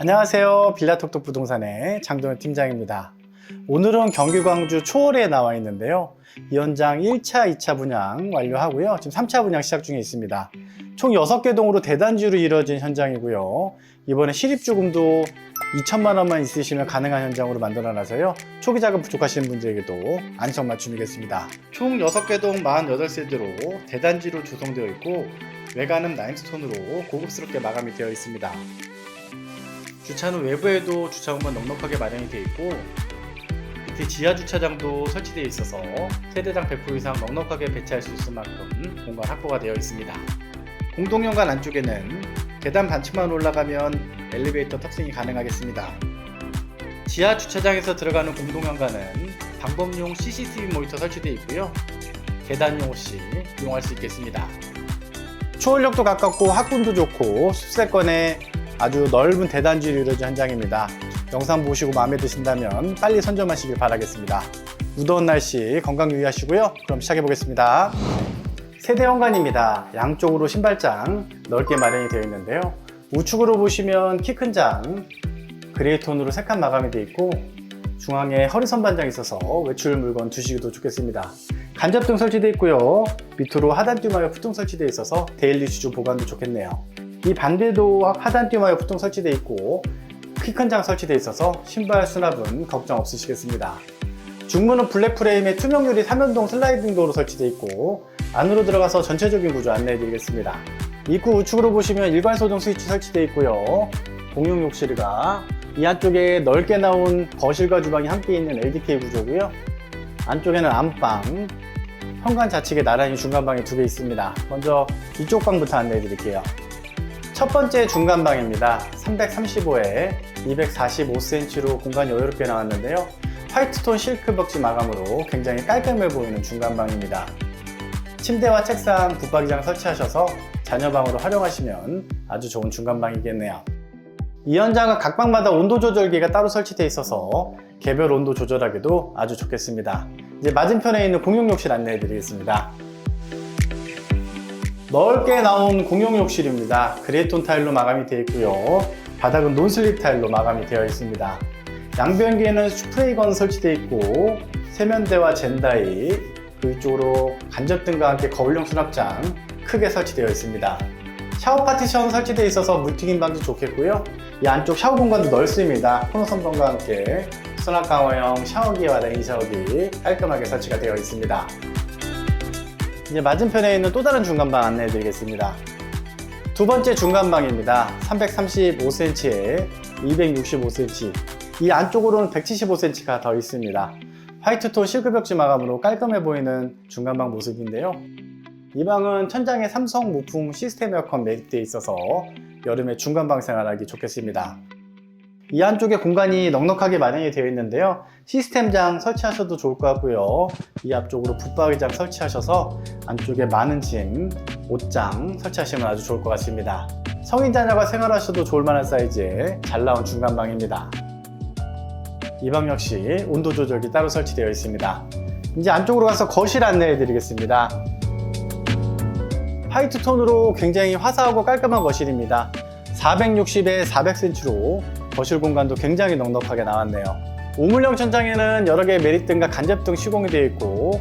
안녕하세요. 빌라톡톡 부동산의 장동현 팀장입니다. 오늘은 경기 광주 초월에 나와 있는데요. 이 현장 1차, 2차 분양 완료하고요. 지금 3차 분양 시작 중에 있습니다. 총 6개 동으로 대단지로 이루어진 현장이고요. 이번에 실입주금도 2천만 원만 있으시면 가능한 현장으로 만들어 놔서요. 초기 자금 부족하시는 분들에게도 안성맞춤이겠습니다. 총 6개 동 48세대로 대단지로 조성되어 있고 외관은 라임스톤으로 고급스럽게 마감이 되어 있습니다. 주차는 외부에도 주차 공간 넉넉하게 마련이 되어 있고 밑에 지하 주차장도 설치되어 있어서 세대당 100% 이상 넉넉하게 배치할 수 있을 만큼 공간 확보가 되어 있습니다. 공동현관 안쪽에는 계단 반층만 올라가면 엘리베이터 탑승이 가능하겠습니다. 지하 주차장에서 들어가는 공동현관은 방범용 CCTV 모니터 설치되어 있고요. 계단용 시 이용할 수 있겠습니다. 초월력도 가깝고 학군도 좋고 숲세권에 아주 넓은 대단지로 이루어진 현장입니다. 영상 보시고 마음에 드신다면 빨리 선점하시길 바라겠습니다. 무더운 날씨 건강 유의하시고요. 그럼 시작해 보겠습니다. 세대 현관입니다. 양쪽으로 신발장 넓게 마련이 되어 있는데요. 우측으로 보시면 키 큰 장, 그레이 톤으로 색감 마감이 되어 있고 중앙에 허리선 반장이 있어서 외출 물건 두시기도 좋겠습니다. 간접등 설치되어 있고요. 밑으로 하단 듀마이어 fu통 설치되어 있어서 데일리 슈즈 보관도 좋겠네요. 이 반대도 하단 듀마이어 fu통 설치되어 있고 키큰장 설치되어 있어서 신발 수납은 걱정 없으시겠습니다. 중문은 블랙 프레임에 투명 유리 3연동 슬라이딩 도로 설치되어 있고 안으로 들어가서 전체적인 구조 안내해 드리겠습니다. 입구 우측으로 보시면 일괄 소등 스위치 설치되어 있고요. 공용 욕실과 이 안쪽에 넓게 나온 거실과 주방이 함께 있는 LDK 구조고요. 안쪽에는 안방, 현관 좌측에 나란히 중간방이 두 개 있습니다. 먼저 이쪽 방부터 안내해 드릴게요. 첫 번째 중간방입니다. 335에 245cm로 공간이 여유롭게 나왔는데요. 화이트톤 실크 벽지 마감으로 굉장히 깔끔해 보이는 중간방입니다. 침대와 책상, 붙박이장 설치하셔서 자녀방으로 활용하시면 아주 좋은 중간방이겠네요. 이 현장은 각 방마다 온도 조절기가 따로 설치되어 있어서 개별 온도 조절하기도 아주 좋겠습니다. 이제 맞은편에 있는 공용 욕실 안내해 드리겠습니다. 넓게 나온 공용 욕실입니다. 그레이톤 타일로 마감이 되어 있고요. 바닥은 논슬립 타일로 마감이 되어 있습니다. 양변기에는 스프레이건 설치되어 있고 세면대와 젠다이 그쪽으로 간접등과 함께 거울용 수납장 크게 설치되어 있습니다. 샤워 파티션 설치되어 있어서 물튀김 방지 좋겠고요. 이 안쪽 샤워 공간도 넓습니다. 코너 선반과 함께 수납 강화형 샤워기와 레인 샤워기 깔끔하게 설치가 되어 있습니다. 이제 맞은편에 있는 또 다른 중간방 안내해 드리겠습니다. 두 번째 중간방입니다. 335cm에 265cm. 이 안쪽으로는 175cm가 더 있습니다. 화이트톤 실크벽지 마감으로 깔끔해 보이는 중간방 모습인데요. 이 방은 천장에 삼성 무풍 시스템 에어컨 매립되어 있어서 여름에 중간방 생활하기 좋겠습니다. 이 안쪽에 공간이 넉넉하게 마련이 되어 있는데요. 시스템장 설치하셔도 좋을 것 같고요. 이 앞쪽으로 붙박이장 설치하셔서 안쪽에 많은 짐, 옷장 설치하시면 아주 좋을 것 같습니다. 성인 자녀가 생활하셔도 좋을 만한 사이즈의 잘 나온 중간방입니다. 이 방 역시 온도 조절기 따로 설치되어 있습니다. 이제 안쪽으로 가서 거실 안내해 드리겠습니다. 화이트 톤으로 굉장히 화사하고 깔끔한 거실입니다. 460에 400cm로 거실 공간도 굉장히 넉넉하게 나왔네요. 우물형 천장에는 여러 개의 메리트등과 간접등 시공이 되어 있고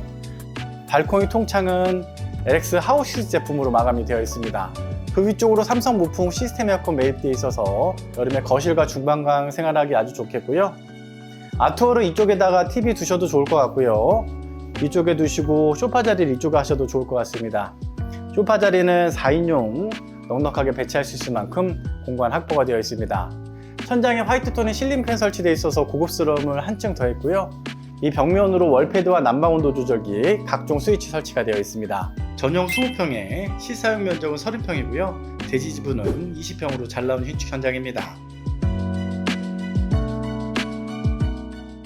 발코니 통창은 LX 하우시스 제품으로 마감이 되어 있습니다. 그 위쪽으로 삼성 무풍 시스템 에어컨 매입되어 있어서 여름에 거실과 중방광 생활하기 아주 좋겠고요. 아트월은 이쪽에다가 TV 두셔도 좋을 것 같고요. 이쪽에 두시고 소파 자리를 이쪽에 하셔도 좋을 것 같습니다. 소파 자리는 4인용 넉넉하게 배치할 수 있을 만큼 공간 확보가 되어 있습니다. 천장에 화이트톤의 실링팬 설치되어 있어서 고급스러움을 한층 더했고요. 이 벽면으로 월패드와 난방 온도 조절기, 각종 스위치 설치가 되어 있습니다. 전용 20평에 실사용 면적은 30평이고요. 대지 지분은 20평으로 잘 나온 신축 현장입니다.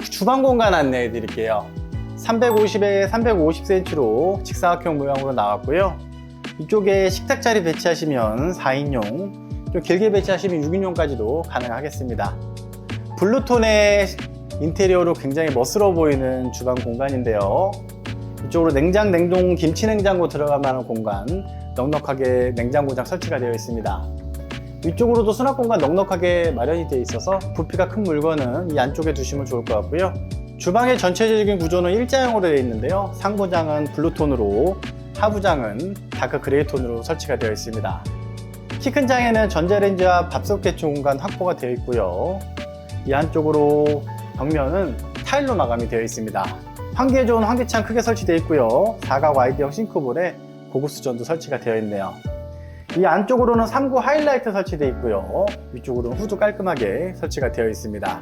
주방 공간 안내해 드릴게요. 350에 350cm로 직사각형 모양으로 나왔고요. 이쪽에 식탁 자리 배치하시면 4인용, 좀 길게 배치하시면 6인용까지도 가능하겠습니다. 블루톤의 인테리어로 굉장히 멋스러워 보이는 주방 공간인데요. 이쪽으로 냉장, 냉동, 김치 냉장고 들어갈 만한 공간, 넉넉하게 냉장고장 설치가 되어 있습니다. 위쪽으로도 수납 공간 넉넉하게 마련이 되어 있어서 부피가 큰 물건은 이 안쪽에 두시면 좋을 것 같고요. 주방의 전체적인 구조는 일자형으로 되어 있는데요. 상부장은 블루톤으로, 하부장은 다크 그레이 톤으로 설치가 되어 있습니다. 키 큰 장에는 전자레인지와 밥솥 개체 공간 확보가 되어 있고요. 이 안쪽으로 벽면은 타일로 마감이 되어 있습니다. 환기에 좋은 환기창 크게 설치되어 있고요. 사각 와이드형 싱크볼에 고급 수전도 설치가 되어 있네요. 이 안쪽으로는 3구 하이라이트 설치되어 있고요. 위쪽으로는 후드 깔끔하게 설치가 되어 있습니다.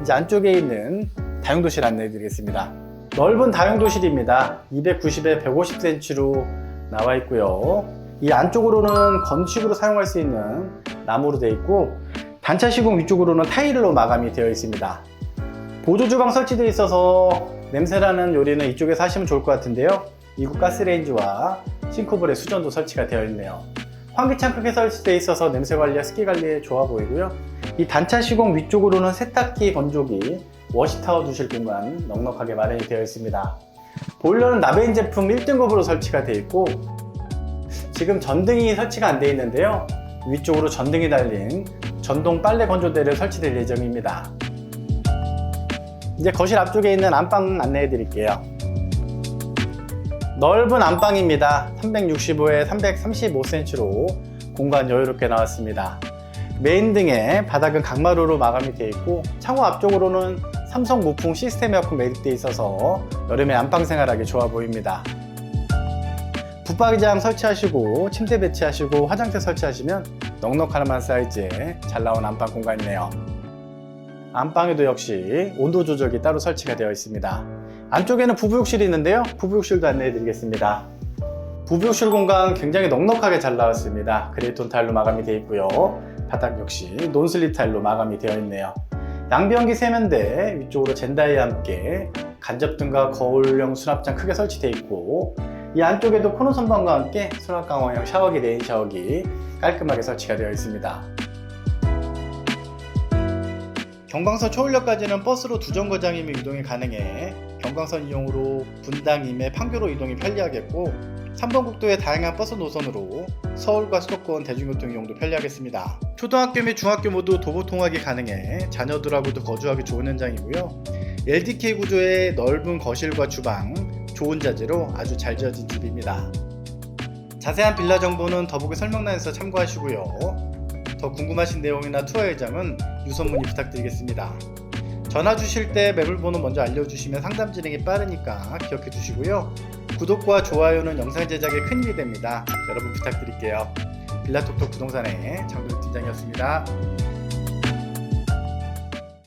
이제 안쪽에 있는 다용도실 안내해 드리겠습니다. 넓은 다용도실입니다. 290에 150cm로 나와 있고요. 이 안쪽으로는 건축으로 사용할 수 있는 나무로 되어 있고 단차 시공 위쪽으로는 타일로 마감이 되어 있습니다. 보조 주방 설치되어 있어서 냄새나는 요리는 이쪽에서 하시면 좋을 것 같은데요. 이구 가스레인지와 싱크볼에 수전도 설치가 되어 있네요. 환기창 크게 설치되어 있어서 냄새 관리와 습기 관리에 좋아 보이고요. 이 단차 시공 위쪽으로는 세탁기, 건조기, 워시타워 두실 공간 넉넉하게 마련이 되어 있습니다. 보일러는 나베인 제품 1등급으로 설치가 되어 있고 지금 전등이 설치가 안 되어 있는데요. 위쪽으로 전등이 달린 전동 빨래 건조대를 설치될 예정입니다. 이제 거실 앞쪽에 있는 안방 안내해 드릴게요. 넓은 안방입니다. 365에 335cm로 공간 여유롭게 나왔습니다. 메인 등의 바닥은 강마루로 마감이 되어 있고 창호 앞쪽으로는 삼성 무풍 시스템 에어컨 매립되어 있어서 여름에 안방 생활하기 좋아 보입니다. 붙박이장 설치하시고 침대 배치하시고 화장대 설치하시면 넉넉한 사이즈에 잘 나온 안방 공간이네요. 안방에도 역시 온도 조절기 따로 설치가 되어 있습니다. 안쪽에는 부부욕실이 있는데요. 부부욕실도 안내해 드리겠습니다. 부부욕실 공간 굉장히 넉넉하게 잘 나왔습니다. 그레이톤 타일로 마감이 되어 있고요. 바닥 역시 논슬립 타일로 마감이 되어 있네요. 양변기 세면대 위쪽으로 젠다이와 함께 간접등과 거울형 수납장 크게 설치되어 있고 이 안쪽에도 코너 선반과 함께 수납 강화형 샤워기 레인 샤워기 깔끔하게 설치가 되어 있습니다. 경광선 초울역까지는 버스로 두 정거장이면 이동이 가능해 경광선 이용으로 분당, 임해, 판교로 이동이 편리하겠고 3번 국도의 다양한 버스 노선으로 서울과 수도권 대중교통 이용도 편리하겠습니다. 초등학교 및 중학교 모두 도보 통학이 가능해 자녀들하고도 거주하기 좋은 현장이고요. LDK 구조의 넓은 거실과 주방, 좋은 자재로 아주 잘 지어진 집입니다. 자세한 빌라 정보는 더보기 설명란에서 참고하시고요. 더 궁금하신 내용이나 투어 예정은 유선 문의 부탁드리겠습니다. 전화 주실 때 매물 번호 먼저 알려주시면 상담 진행이 빠르니까 기억해 주시고요. 구독과 좋아요는 영상 제작에 큰 힘이 됩니다. 여러분 부탁드릴게요. 빌라톡톡 부동산의 장동 팀장이었습니다.